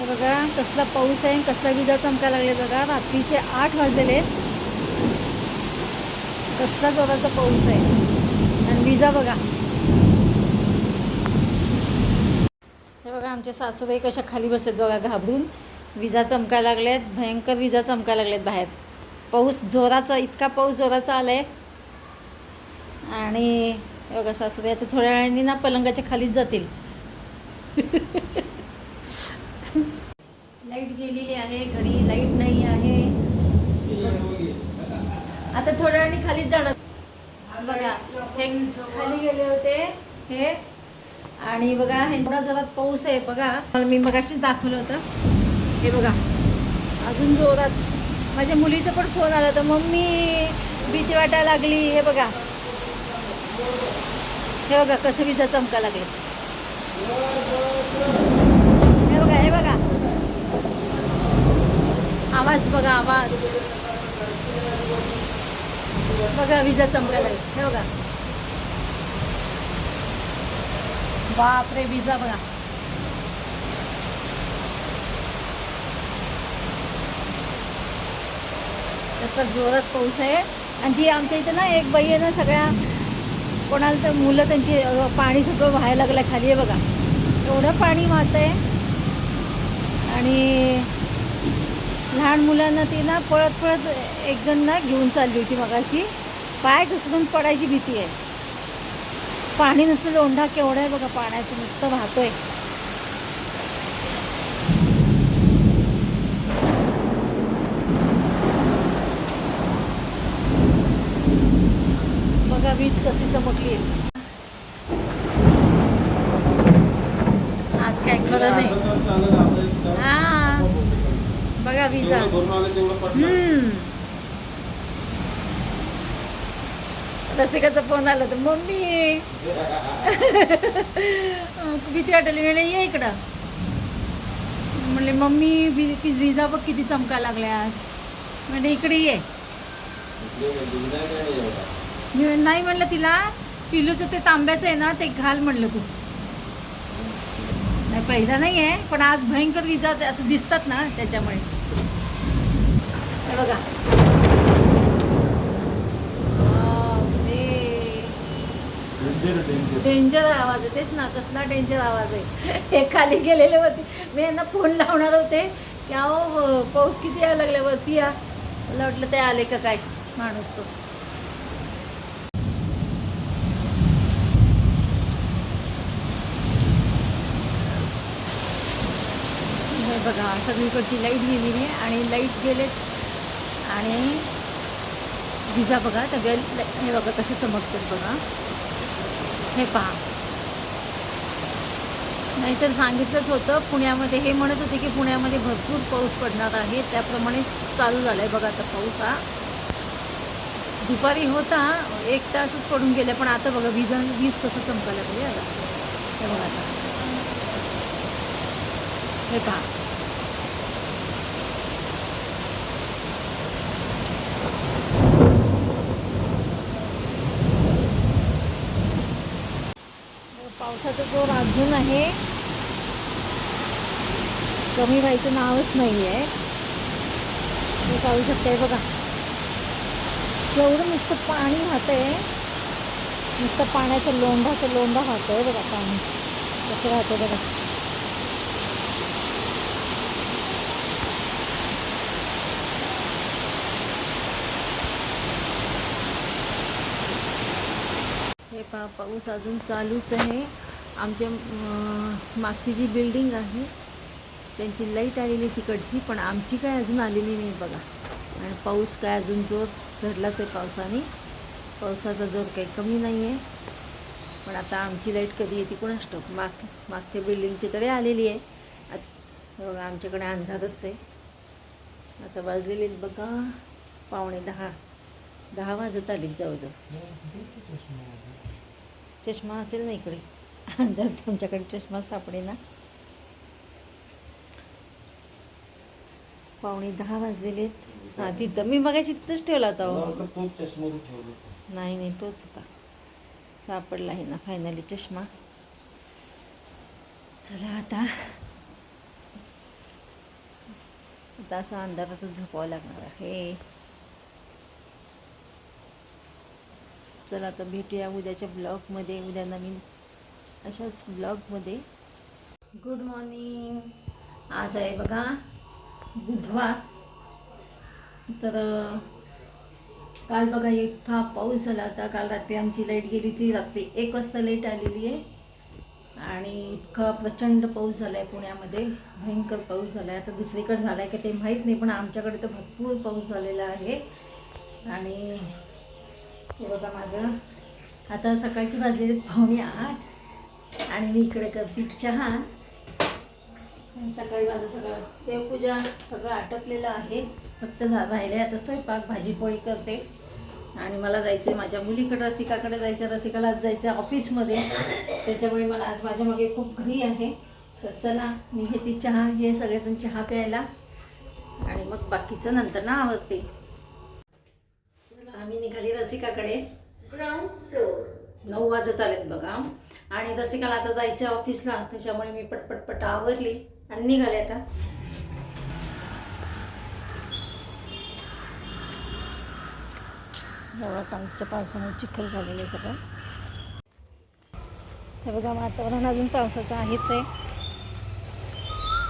हे बघा कसला पाऊस आहे कसला विजा चमका लागले बघा. रात्रीचे आठ वाजलेले आहेत. कसला जोराचा पाऊस आहे. आणि विजा बघा. हे बघा आमच्या सासूबाई कशा खाली बसतात बघा घाबरून. विजा चमकायला लागल्यात भयंकर विजा चमकायला लागल्यात बाहेर. पाऊस जोराचा इतका पाऊस जोराचा आला आहे आणि बघा सासूबाई आता थोड्या वेळाने ना पलंगाच्या खालीच जातील. लाइट आहे घरी लाइट नाही आहे. आता थोड्या वेळाने खालीच जाणार. बघा हे खाली गेले होते हे. आणि बघा हे जोरात पाऊस आहे बघा. मी मगाशीच दाखवलं होतं. हे बघा अजून जोरात. माझ्या मुलीचा पण फोन आला तर मम्मी भीती वाटायला लागली. हे बघा. हे बघा कसं विजा चमका लागले हे बघा हे बघा आवाज बघा आवाज. बघा विजा चमकायला हे बघा. बापरे विजा बघा. तसं जोरात पाऊस आहे. आणि ती आमच्या इथे ना एक बाई आहे ना सगळ्या कोणाला तर मुलं त्यांची पाणी सगळं व्हायला लागलं खाली आहे बघा. एवढं पाणी वाहत आहे आणि लहान मुलांना ती ना पळत पळत एक जण ना घेऊन चालली होती मगाशी. पाय घसरून पडायची भीती आहे. पाणी नुसतं लोंढा केवढा आहे बघा पाण्याचं नुसतं वाहतोय. बघा वीज कसली चमकली. आहे आज काय खरं नाही. हा. बघा विजा हम्म. रसिकाचा फोन आला तर मम्मी. भीती वाटली म्हणजे ये इकडं. म्हणले मम्मी विजा बघ किती चमका लागल्यात म्हणजे इकडे ये. म्हण- नाही म्हणलं तिला पिलूचं ते तांब्याचं आहे ना ते घाल म्हणलं तू. नाही पहिला नाही आहे पण आज भयंकर विजा ते असं दिसतात ना त्याच्यामुळे. बघा. डेंजर आवाज आहे. तेच ना कसला डेंजर आवाज आहे. हे खाली गेलेले होते. मी यांना फोन लावणार होते. की अहो पाऊस किती यायला लागला वरती या. मला वाटलं ते आले का काय? माणूस तो. हे बघा सगळीकडची लाइट गेलेली आहे आणि लाइट गेलेत. आणि भिजा बघा त्या वेल हे बघा कसे चमकतात बघा. हे पहा. नाहीतर सांगितलंच होतं पुण्यामध्ये हे म्हणत होते की पुण्यामध्ये भरपूर पाऊस पडणार आहे. त्याप्रमाणे चालू झाला आहे बघा आता पाऊस हा. दुपारी होता एक तासच पडून गेले पण आता बघा वीज वीज कसं चमकायला पाहिजे आता. हे बघा आता. हे पहा. पावसाचा जोर अजून आहे. कमी व्हायचं नावच नाही आहे मी पाहू शकताय बघा. एवढं नुसतं पाणी वाहतंय. नुसतं पाण्याचं लोंढाचं लोंढा वाहतंय बघा पाणी. कसं वाहतंय बघा. पा पाऊस अजून चालूच आहे. आमच्या मागची जी बिल्डिंग आहे त्यांची लाइट आलेली तिकडची पण आमची काय अजून आलेली नाही बघा. आणि पाऊस काय अजून जोर धरलाच आहे पावसाने. पावसाचा जोर काही कमी नाही आहे पण आता आमची लाइट कधी येते कोणाच ठाऊक? माग मागच्या बिल्डिंगची तरी आलेली आहे. आत- बघा आमच्याकडे अंधारच आहे. आता वाजलेले आहेत बघा पावणे दहा. दहा वाजत आलीत जवळजवळ. चष्मा असेल ना इकडे. जर तुमच्याकडे चष्मा सापडे ना. पावणे दहा वाजलेले आहेत. हां तिथं. मी मगाशी तिथंच ठेवला होता हो. नाही नाही तोच होता. सापडला आहे ना फायनली चष्मा. चला आता. आता असं अंधारातच झोपावं लागणार आहे. चला आता भेटूया उद्याच्या ब्लॉगमध्ये उद्या नवीन अशाच ब्लॉगमध्ये. गुड मॉर्निंग आज आहे बघा बुधवार. तर काल बघा इतका पाऊस झाला होता. काल रात्री आमची लाइट गेली ती रात्री एक वाजता लाइट आलेली आहे. आणि इतका प्रचंड पाऊस झाला आहे पुण्यामध्ये. भयंकर पाऊस झाला आहे आता दुसरीकडे झाला आहे का ते माहीत नाही पण आमच्याकडे तर भरपूर पाऊस झालेला आहे. आणि हे बघा माझं. आता सकाळची वाजलेली पाहुणे पावणे आठ. आणि मी इकडे करते चहा. आणि सकाळी माझं सगळं देवपूजा सगळं आटपलेलं आहे. फक्त झा राहिले आता स्वयंपाक भाजीपोळी करते. आणि मला जायचं आहे माझ्या मुलीकडे रसिकाकडे जायचं रसिकाला आज जायचं आहे ऑफिसमध्ये. त्याच्यामुळे मला आज माझ्या मागे खूप घरी आहे. तर चला मी घेते चहा. हे सगळेजण चहा प्यायला. आणि मग बाकीचं नंतर ना आवडते आम्ही निघाली रसिकाकडे. ग्राउंड नऊ वाजत आलेत बघा. आणि रसिकाला आता जायचं आहे ऑफिसला त्याच्यामुळे मी पटपटपट आवरली आणि निघाले आता. कालच्या पावसामुळे चिखल झालेलं आहे सगळं. हे बघा वातावरण अजून पावसाचं आहेच आहे.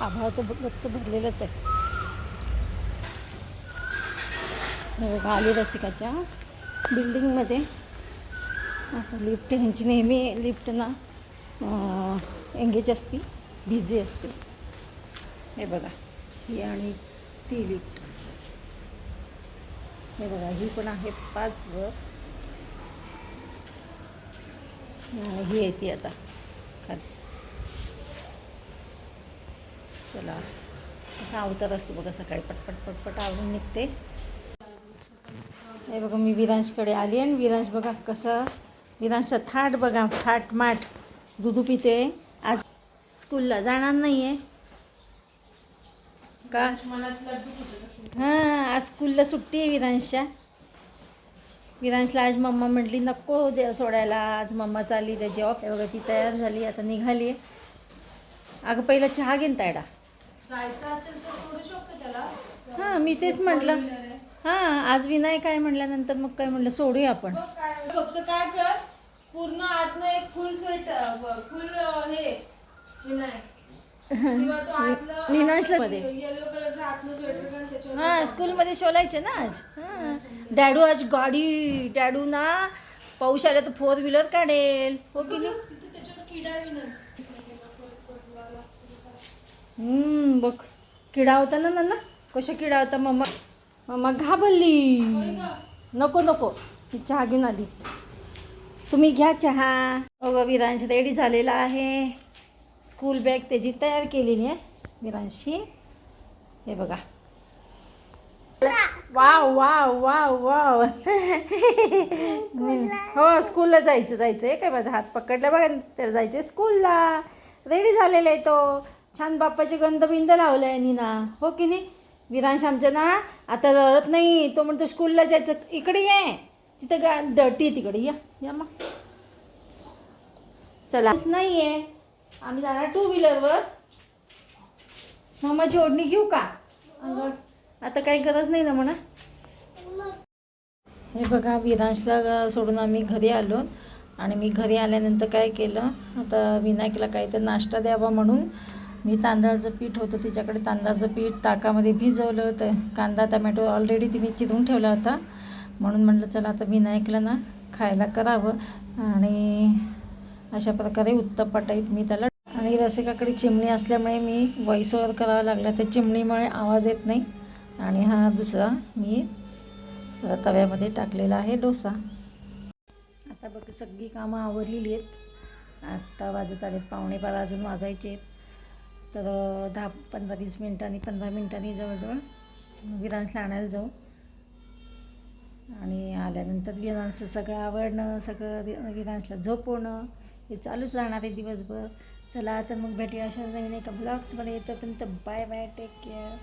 आभाळ तर भरलेलंच आहे हे बघा आली रसिकाच्या बिल्डिंगमध्ये. आता लिफ्ट ह्यांची नेहमी लिफ्ट ना एंगेज असते बिझी असते. हे बघा ही आणि ती लिफ्ट. हे बघा ही पण आहे पाच वर आणि ही येते आता. खाली. चला असा अवतार असतो बघा सकाळी पटपट पटपट आवरून निघते. हे बघा मी विरांशकडे आली आणि विरांश बघा कसं विरांशचा थाट बघा थाट माठ दुधू पिते आज स्कूलला जाणार नाही आहे का? हां आज स्कूलला सुट्टी आहे विरांशच्या. विरांशला आज मम्मा म्हटली नको दे सोडायला आज मम्मा चालली त्याची ऑफ आहे बघा ती तयार झाली आता निघाली आहे. अगं पहिला चहा घेन तायडा. हां मी तेच म्हटलं. हां आज विनायक काय म्हटल्यानंतर मग काय म्हटलं सोडूया आपण. फक्त काय कर पूर्ण आतनं एक फुल स्वेटर फुल हे विनायक. किंवा तो आतलं विनाशला मध्ये. येलो कलरचं आतलं स्वेटर घाल त्याच्यावर हां स्कूलमध्ये शोलायचे ना आज? हां. डॅडू आज गाडी डॅडू ना पाऊस आला तर फोर व्हीलर काढेल. हो की नाही? तिथे त्याच्यावर किडा आहे विनायक हम्म, बघ. किडा होता ना नाना? कशा किडा होता मम्मा मम्मा घाबरली. नको नको. ती चहा घेऊन आली. तुम्ही घ्या चहा. अगं विरांश रेडी झालेला आहे. स्कूल बॅग त्याची तयार केलेली आहे विरांशी. हे बघा. Wow wow wow wow. हो स्कूलला जायचं जायचं आहे. काय माझा हात पकडला बघा तर जायचं स्कूलला रेडी झालेला आहे तो. छान बाप्पाचे गंध बिंद लावलं आहे नीना. हो की नाही? विरांश आमच्या ना आता रडत नाही. तो म्हणतो स्कूलला जायचं इकडे ये. तिथं गा डटी आहे तिकडे. या या मग. चला. नाही आहे आम्ही जाणार टू व्हीलरवर मामाची ओढणी घेऊ का? आता काही गरज नाही ना म्हणा. हे बघा विरांशला सोडून आम्ही घरी आलो. आणि मी घरी आल्यानंतर काय केलं? आता विनायकला काहीतरी नाश्ता द्यावा म्हणून मी तांदळाचं पीठ होतं तिच्याकडे तांदळाचं पीठ ताकामध्ये भिजवलं होतं. कांदा टमॅटो ऑलरेडी तिने चिरून ठेवला होता. म्हणून म्हटलं चला आता विनायकला ना खायला करावं. आणि अशा प्रकारे उत्तप्पा टाईप मी त्याला आणि रसिकाकडे चिमणी असल्यामुळे मी व्हॉइस ओव्हर करावा लागला. त्या चिमणीमुळे आवाज येत नाही. आणि हा दुसरा मी तव्यामध्ये टाकलेला आहे डोसा. आता बघ सगळी कामं आवरलेली आहेत. आत्ता वाजत आलेत पावणे बारा अजून वाजायचे आहेत. तर दहा पंधरा वीस मिनटांनी पंधरा मिनटांनी जवळजवळ विरांशला आणायला जाऊ. आणि आल्यानंतर विरांशचं सगळं आवडणं सगळं विरांसला झोपवणं हे चालूच राहणार आहे दिवसभर. चला तर मग भेटूया अशाच नवीन एका ब्लॉग्समध्ये येतोपर्यंत बाय बाय टेक केअर